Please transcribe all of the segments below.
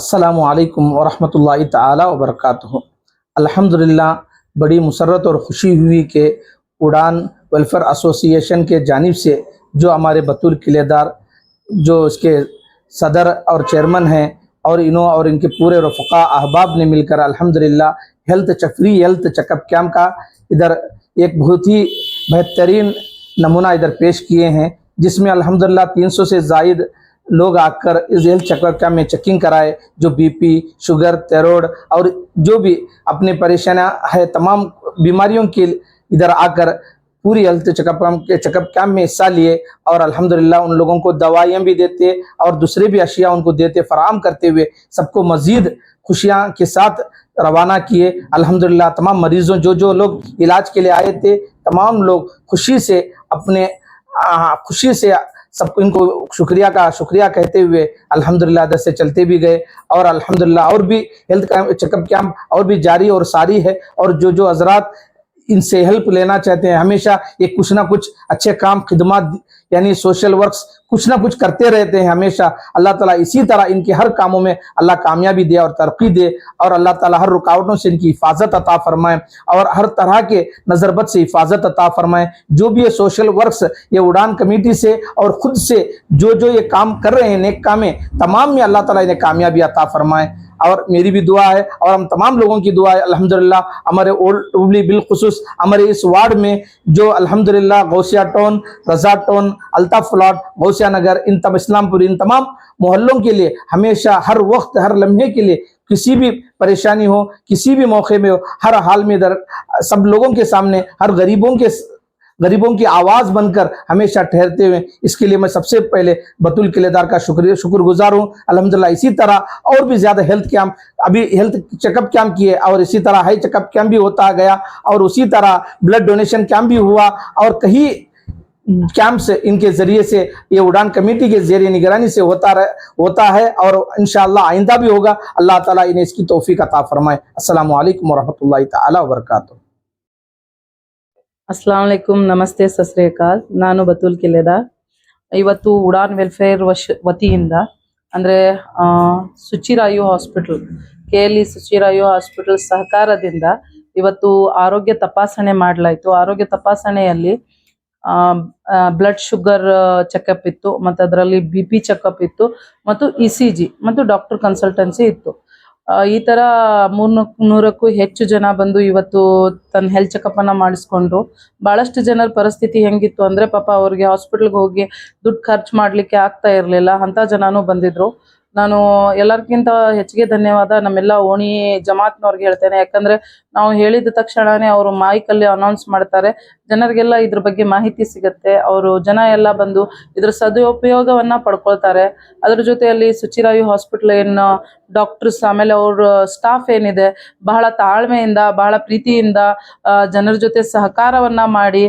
السلام علیکم ورحمۃ اللہ تعالی وبرکاتہ۔ الحمدللہ، بڑی مسرت اور خوشی ہوئی کہ اڑان ویلفیئر ایسوسی ایشن کے جانب سے جو ہمارے بطور قلعے دار، جو اس کے صدر اور چیئرمن ہیں اور انہوں اور ان کے پورے رفقا احباب نے مل کر الحمدللہ ہیلتھ چفری ہیلتھ چیک اپ کیمپ کا ادھر ایک بہت ہی بہترین نمونہ ادھر پیش کیے ہیں، جس میں الحمدللہ تین سو سے زائد لوگ آ کر اس ہیلتھ چیک اپ میں چیکنگ کرائے، جو بی پی، شوگر، تیروڈ اور جو بھی اپنے پریشانیاں ہے تمام بیماریوں کے ادھر آ کر پوری ہیلتھ چیک اپ کے چیک اپ کیمپ میں حصہ لیے اور الحمدللہ ان لوگوں کو دوائیاں بھی دیتے اور دوسرے بھی اشیاء ان کو دیتے فراہم کرتے ہوئے سب کو مزید خوشیاں کے ساتھ روانہ کیے۔ الحمدللہ تمام مریضوں، جو جو لوگ علاج کے لیے آئے تھے، تمام لوگ خوشی سے اپنے خوشی سے سب کو ان کو شکریہ کا شکریہ کہتے ہوئے الحمدللہ در سے چلتے بھی گئے اور الحمدللہ اور بھی ہیلتھ چیک اپ کیمپ اور بھی جاری اور ساری ہے اور جو جو حضرات ان سے ہیلپ لینا چاہتے ہیں، ہمیشہ یہ کچھ نہ کچھ اچھے کام، خدمات یعنی سوشل ورکس کچھ نہ کچھ کرتے رہتے ہیں ہمیشہ۔ اللہ تعالیٰ اسی طرح ان کے ہر کاموں میں اللہ کامیابی دے اور ترقی دے اور اللہ تعالیٰ ہر رکاوٹوں سے ان کی حفاظت عطا فرمائے اور ہر طرح کے نظر بد سے حفاظت عطا فرمائے۔ جو بھی یہ سوشل ورکس، یہ اڑان کمیٹی سے اور خود سے جو جو یہ کام کر رہے ہیں نیک کامیں، تمام میں اللہ تعالیٰ انہیں کامیابی عطا فرمائے۔ اور میری بھی دعا ہے اور ہم تمام لوگوں کی دعا ہے۔ الحمدللہ ہمارے اولڈ بالخصوص ہمارے اس وارڈ میں جو الحمدللہ غوثیہ ٹون، رضا ٹون الطاف فلاٹ، غوثیہ نگر، ان تم اسلام پوری، ان تمام محلوں کے لیے ہمیشہ، ہر وقت، ہر لمحے کے لیے کسی بھی پریشانی ہو، کسی بھی موقع میں ہو، ہر حال میں در، سب لوگوں کے سامنے، ہر غریبوں کے غریبوں کی آواز بن کر ہمیشہ ٹھہرتے ہوئے، اس کے لیے میں سب سے پہلے بطول قلعے دار کا شکریہ، شکر گزار ہوں۔ الحمدللہ اسی طرح اور بھی زیادہ ہیلتھ کیمپ، ابھی ہیلتھ چیک اپ کیمپ کیے اور اسی طرح ہائی چیک اپ کیمپ بھی ہوتا گیا اور اسی طرح بلڈ ڈونیشن کیمپ بھی ہوا اور کہیں से इनके जरिए से ये उड़ान कमेटी के जरिए निगरानी से होता रह, होता है और इंशाल्लाह आइंदा भी होगा अल्लाह ताला इन्हें इसकी तौफीक अता फरमाए अस्सलाम वालेकुम वरहमतुल्लाहि ताला वबरकातुहू ಅಸ್ಲಾಂ ವಲೈಕುಮ್ ನಮಸ್ತೆ ಸಸ್ರೇಕಾಲ್ ನಾನು ಬತುಲ್ ಕಿಲೆದಾರ್ ಇವತ್ತು ಉಡಾನ್ ವೆಲ್ಫೇರ್ ವಶ್ ವತಿಯಿಂದ ಅಂದರೆ Suchirayu hospital K L E Suchirayu hospital ಸಹಕಾರದಿಂದ ಇವತ್ತು ಆರೋಗ್ಯ ತಪಾಸಣೆ ಮಾಡಲಾಯಿತು ಆರೋಗ್ಯ ತಪಾಸಣೆಯಲ್ಲಿ ಬ್ಲಡ್ ಶುಗರ್ ಚೆಕಪ್ ಇತ್ತು, ಮತ್ತು ಅದರಲ್ಲಿ ಬಿ ಪಿ ಚೆಕಪ್ ಇತ್ತು, ಮತ್ತು ಇ ಸಿ ಜಿ ಮತ್ತು ಡಾಕ್ಟರ್ ಕನ್ಸಲ್ಟೆನ್ಸಿ ಇತ್ತು. ಈ ತರ ಮೂರ್ನೂಕ್, ನೂರಕ್ಕೂ ಹೆಚ್ಚು ಜನ ಬಂದು ಇವತ್ತು ತನ್ನ ಹೆಲ್ತ್ ಚೆಕಪ್ ಅನ್ನ ಮಾಡಿಸ್ಕೊಂಡ್ರು. ಬಹಳಷ್ಟು ಜನರ ಪರಿಸ್ಥಿತಿ ಹೆಂಗಿತ್ತು ಅಂದ್ರೆ ಪಾಪ ಅವ್ರಿಗೆ ಹಾಸ್ಪಿಟಲ್ಗೆ ಹೋಗಿ ದುಡ್ಡು ಖರ್ಚು ಮಾಡ್ಲಿಕ್ಕೆ ಆಗ್ತಾ ಇರಲಿಲ್ಲ, ಅಂತ ಜನನೂ ಬಂದಿದ್ರು. ನಾನು ಎಲ್ಲರಿಗಿಂತ ಹೆಚ್ಚಿಗೆ ಧನ್ಯವಾದ ನಮ್ಮೆಲ್ಲ ಓಣಿ ಜಮಾತ್ನವ್ರಿಗೆ ಹೇಳ್ತೇನೆ. ಯಾಕಂದ್ರೆ ನಾವು ಹೇಳಿದ ತಕ್ಷಣನೇ ಅವರು ಮೈಕಲ್ಲಿ ಅನೌನ್ಸ್ ಮಾಡ್ತಾರೆ. ಜನರಿಗೆಲ್ಲ ಇದ್ರ ಬಗ್ಗೆ ಮಾಹಿತಿ ಸಿಗುತ್ತೆ. ಅವರು ಜನ ಎಲ್ಲ ಬಂದು ಇದ್ರ ಸದುಪಯೋಗವನ್ನ ಪಡ್ಕೊಳ್ತಾರೆ. ಅದ್ರ ಜೊತೆಯಲ್ಲಿ ಸುಚಿರಾಯು ಹಾಸ್ಪಿಟಲ್ ಏನು ಡಾಕ್ಟರ್ಸ್ ಆಮೇಲೆ ಅವ್ರ ಸ್ಟಾಫ್ ಏನಿದೆ, ಬಹಳ ತಾಳ್ಮೆಯಿಂದ, ಬಹಳ ಪ್ರೀತಿಯಿಂದ ಜನರ ಜೊತೆ ಸಹಕಾರವನ್ನ ಮಾಡಿ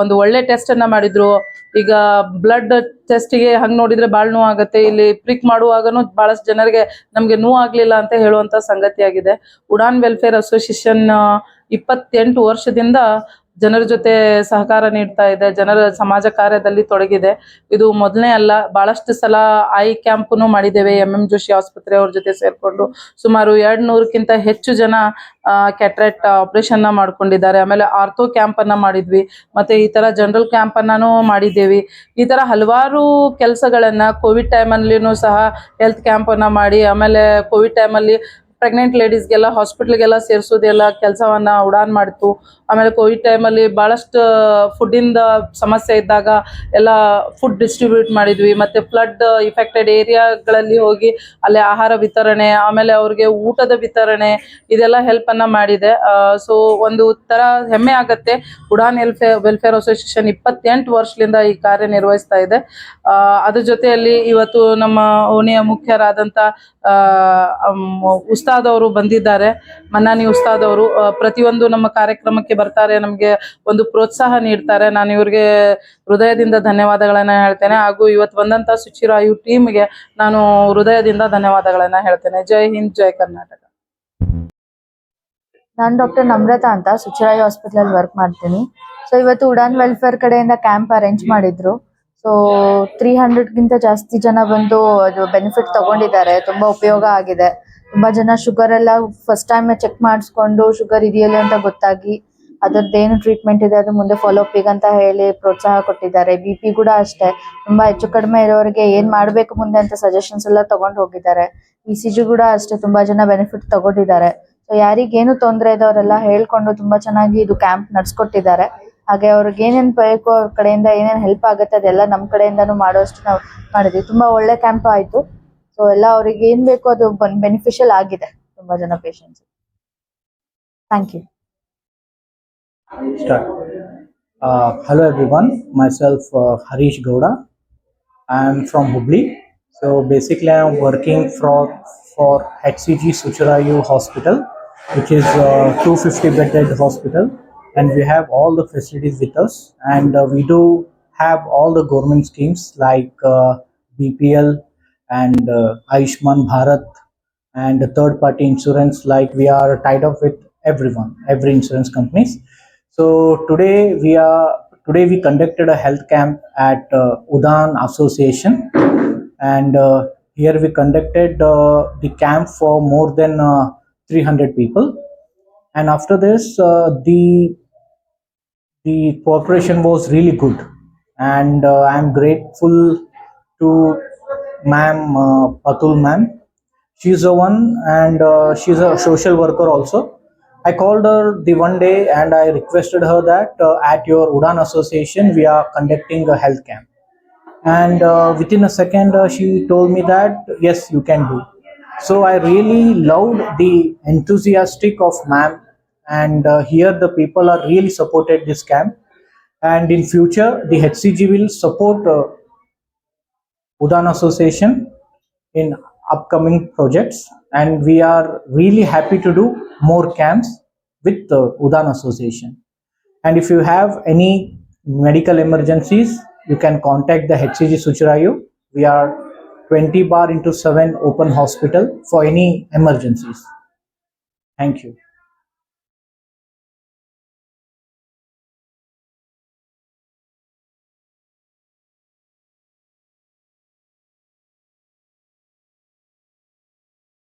ಒಂದು ಒಳ್ಳೆ ಟೆಸ್ಟ್ ಅನ್ನ ಮಾಡಿದ್ರು. ಈಗ ಬ್ಲಡ್ ಟೆಸ್ಟ್ಗೆ ಹಂಗ್ ನೋಡಿದ್ರೆ ಬಾಳ್ ನೋವು ಆಗುತ್ತೆ ಇಲ್ಲಿ ಪ್ರಿಕ್ ಮಾಡುವಾಗನು ಬಹಳಷ್ಟು ಜನರಿಗೆ ನಮ್ಗೆ ನೋವು ಆಗ್ಲಿಲ್ಲ ಅಂತ ಹೇಳುವಂತ ಸಂಗತಿ ಆಗಿದೆ ಉಡಾನ್ ವೆಲ್ಫೇರ್ ಅಸೋಸಿಯೇಷನ್ ಇಪ್ಪತ್ತೆಂಟು ವರ್ಷದಿಂದ ಜನರ ಜೊತೆ ಸಹಕಾರ ನೀಡ್ತಾ ಇದೆ, ಜನರ ಸಮಾಜ ಕಾರ್ಯದಲ್ಲಿ ತೊಡಗಿದೆ. ಇದು ಮೊದಲನೇ ಅಲ್ಲ, ಬಹಳಷ್ಟು ಸಲ ಐ ಕ್ಯಾಂಪ್ನು ಮಾಡಿದ್ದೇವೆ, ಎಂ ಎಂ ಜೋಶಿ ಆಸ್ಪತ್ರೆ ಅವ್ರ ಜೊತೆ ಸೇರ್ಕೊಂಡು. ಸುಮಾರು ಎರಡ್ ನೂರಕ್ಕಿಂತ ಹೆಚ್ಚು ಜನ ಕ್ಯಾಟ್ರಾಕ್ಟ್ ಆಪರೇಷನ್ನ ಮಾಡ್ಕೊಂಡಿದ್ದಾರೆ. ಆಮೇಲೆ ಆರ್ಥೋ ಕ್ಯಾಂಪ್ ಅನ್ನ ಮಾಡಿದ್ವಿ, ಮತ್ತೆ ಈ ತರ ಜನರಲ್ ಕ್ಯಾಂಪ್ ಅನ್ನಾನು ಮಾಡಿದ್ದೇವೆ. ಈ ತರ ಹಲವಾರು ಕೆಲಸಗಳನ್ನ, ಕೋವಿಡ್ ಟೈಮ್ ಅಲ್ಲಿನೂ ಸಹ ಹೆಲ್ತ್ ಕ್ಯಾಂಪ್ ಅನ್ನ ಮಾಡಿ, ಆಮೇಲೆ ಕೋವಿಡ್ ಟೈಮಲ್ಲಿ ಪ್ರೆಗ್ನೆಂಟ್ ಲೇಡೀಸ್ಗೆಲ್ಲ ಹಾಸ್ಪಿಟ್ಲ್ಗೆಲ್ಲ ಸೇರಿಸೋದೆಲ್ಲ ಕೆಲಸವನ್ನ ಉಡಾನ್ ಮಾಡ್ತು. ಆಮೇಲೆ ಕೋವಿಡ್ ಟೈಮಲ್ಲಿ ಭಾಳಷ್ಟು ಫುಡ್ಡಿಂದ ಸಮಸ್ಯೆ ಇದ್ದಾಗ ಎಲ್ಲ ಫುಡ್ ಡಿಸ್ಟ್ರಿಬ್ಯೂಟ್ ಮಾಡಿದ್ವಿ. ಮತ್ತೆ ಫ್ಲಡ್ ಇಫೆಕ್ಟೆಡ್ ಏರಿಯಾಗಳಲ್ಲಿ ಹೋಗಿ ಅಲ್ಲಿ ಆಹಾರ ವಿತರಣೆ ಆಮೇಲೆ ಅವ್ರಿಗೆ ಊಟದ ವಿತರಣೆ ಇದೆಲ್ಲ ಹೆಲ್ಪನ್ನು ಮಾಡಿದೆ. ಸೊ ಒಂದು ಥರ ಹೆಮ್ಮೆ ಆಗುತ್ತೆ. ಉಡಾನ್ ವೆಲ್ಫೇರ್ ವೆಲ್ಫೇರ್ ಅಸೋಸಿಯೇಷನ್ ಇಪ್ಪತ್ತೆಂಟು ವರ್ಷದಿಂದ ಈ ಕಾರ್ಯನಿರ್ವಹಿಸ್ತಾ ಇದೆ. ಅದ್ರ ಜೊತೆಯಲ್ಲಿ ಇವತ್ತು ನಮ್ಮ ಓಣಿಯ ಮುಖ್ಯರಾದಂಥ ಆ, ಅಮ್, ಉಸ್ತಾದ್ ಅವರು ಬಂದಿದ್ದಾರೆ. ಮನ್ನಾನಿ ಉಸ್ತಾದ್ ಅವರು ಪ್ರತಿಯೊಂದು ನಮ್ಮ ಕಾರ್ಯಕ್ರಮಕ್ಕೆ ಬರ್ತಾರೆ ನಮಗೆ ಒಂದು ಪ್ರೋತ್ಸಾಹ ನೀಡ್ತಾರೆ. ನಾನು ಇವ್ರಿಗೆ ಹೃದಯದಿಂದ ಧನ್ಯವಾದಗಳನ್ನ ಹೇಳ್ತೇನೆ. ಹಾಗೂ ಇವತ್ತು ಬಂದಂತ ಸುಚಿರಾಯು ಟೀಮ್ಗೆ ನಾನು ಹೃದಯದಿಂದ ಧನ್ಯವಾದಗಳನ್ನ ಹೇಳ್ತೇನೆ. ಜೈ ಹಿಂದ್ ಜೈ ಕರ್ನಾಟಕ. ನಾನು ಡಾಕ್ಟರ್ ನಮ್ರತಾ ಅಂತ ಸುಚಿರಾಯು ಹಾಸ್ಪಿಟಲ್ ವರ್ಕ್ ಮಾಡ್ತೀನಿ. ಸೊ ಇವತ್ತು ಉಡಾನ್ ವೆಲ್ಫೇರ್ ಕಡೆಯಿಂದ ಕ್ಯಾಂಪ್ ಅರೇಂಜ್ ಮಾಡಿದ್ರು. ಸೊ ತ್ರೀ ಹಂಡ್ರೆಡ್ಗಿಂತ ಜಾಸ್ತಿ ಜನ ಬಂದು ಅದು ಬೆನಿಫಿಟ್ ತಗೊಂಡಿದ್ದಾರೆ. ತುಂಬಾ ಉಪಯೋಗ ಆಗಿದೆ. ತುಂಬಾ ಜನ ಶುಗರ್ ಎಲ್ಲ ಫಸ್ಟ್ ಟೈಮ್ ಚೆಕ್ ಮಾಡಿಸ್ಕೊಂಡು ಶುಗರ್ ಇದೆಯಲ್ಲ ಅಂತ ಗೊತ್ತಾಗಿ ಅದ್ರದ್ದು ಏನು ಟ್ರೀಟ್ಮೆಂಟ್ ಇದೆ ಅದು ಮುಂದೆ ಫಾಲೋ ಅಪ್ ಅಂತ ಹೇಳಿ ಪ್ರೋತ್ಸಾಹ ಕೊಟ್ಟಿದ್ದಾರೆ. ಬಿ ಪಿ ಕೂಡ ಅಷ್ಟೇ. ತುಂಬಾ ಹೆಚ್ಚು ಕಡಿಮೆ ಇರೋರಿಗೆ ಏನ್ ಮಾಡ್ಬೇಕು ಮುಂದೆ ಅಂತ ಸಜೆಷನ್ಸ್ ಎಲ್ಲ ತಗೊಂಡು ಹೋಗಿದ್ದಾರೆ. ಇ ಸಿ ಜಿ ಕೂಡ ಅಷ್ಟೇ ತುಂಬಾ ಜನ ಬೆನಿಫಿಟ್ ತಗೊಂಡಿದ್ದಾರೆ. ಸೊ ಯಾರಿಗೇನು ತೊಂದರೆ ಇದೆ ಅವರೆಲ್ಲ ಹೇಳ್ಕೊಂಡು ತುಂಬಾ ಚೆನ್ನಾಗಿ ಇದು ಕ್ಯಾಂಪ್ ನಡ್ಸ್ಕೊಟ್ಟಿದ್ದಾರೆ. ಹಾಗೆ ಅವ್ರಿಗೆ ಏನೇನ್ ಬೇಕು ಅವ್ರ ಕಡೆಯಿಂದ ಏನೇನ್ ಹೆಲ್ಪ್ ಆಗುತ್ತೆ ಅದೆಲ್ಲ ನಮ್ ಕಡೆಯಿಂದಾನು ಮಾಡೋಷ್ಟು ನಾವು ಮಾಡಿದ್ವಿ. ತುಂಬಾ ಒಳ್ಳೆ ಕ್ಯಾಂಪ್ ಆಯ್ತು. ಸೊ ಎಲ್ಲ ಅವ್ರಿಗೆ ಏನ್ ಬೇಕು ಅದು ಬೆನಿಫಿಷಿಯಲ್ ಆಗಿದೆ ತುಂಬಾ ಜನ patients thank you Start. Uh, hello everyone, myself uh, Harish Gowda. I am from Hubli. So basically, I am working for for HCG Sucharayu Hospital, which is a 250 bedded hospital, and we have all the facilities with us. And uh, we do have all the government schemes like uh, BPL and uh, Ayushman Bharat and third party insurance. Like we are tied up with everyone, every insurance companies. So today we are today we conducted a health camp at uh, Udan Association, and uh, here we conducted uh, the camp for more than uh, 300 people. And after this, uh, the the cooperation was really good, and uh, I am grateful to ma'am uh, Patul ma'am. She's the one, and uh, she's a social worker also. I called her the one day and I requested her that uh, at your Udan Association we are conducting a health camp. And uh, within a second, uh, she told me that yes, you can do. So I really loved the enthusiastic of ma'am, and uh, here the people are really supported this camp. And in future, the HCG will support uh, Udan Association in upcoming projects and we are really happy to do more camps with the Udan Association. And if you have any medical emergencies, you can contact the HCG Suchirayu. We are 20 bar into 7 open hospital for any emergencies. Thank you.